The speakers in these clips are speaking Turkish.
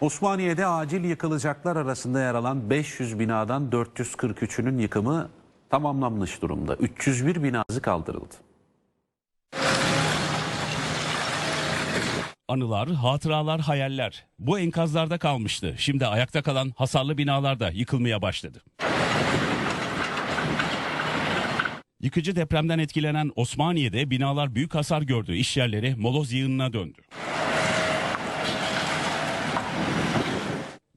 Osmaniye'de acil yıkılacaklar arasında yer alan 500 binadan 443'ünün yıkımı tamamlanmış durumda. 301 binası kaldırıldı. Anılar, hatıralar, hayaller. Bu enkazlarda kalmıştı. Şimdi ayakta kalan hasarlı binalar da yıkılmaya başladı. Yıkıcı depremden etkilenen Osmaniye'de binalar büyük hasar gördü. İş yerleri moloz yığınına döndü.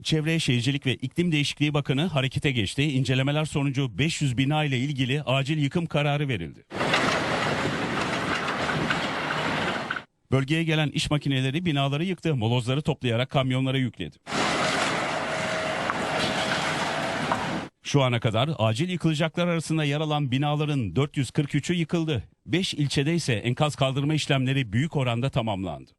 Çevre Şehircilik ve İklim Değişikliği Bakanı harekete geçti. İncelemeler sonucu 500 bina ile ilgili acil yıkım kararı verildi. Bölgeye gelen iş makineleri binaları yıktı. Molozları toplayarak kamyonlara yükledi. Şu ana kadar acil yıkılacaklar arasında yer alan binaların 443'ü yıkıldı. 5 ilçede ise enkaz kaldırma işlemleri büyük oranda tamamlandı.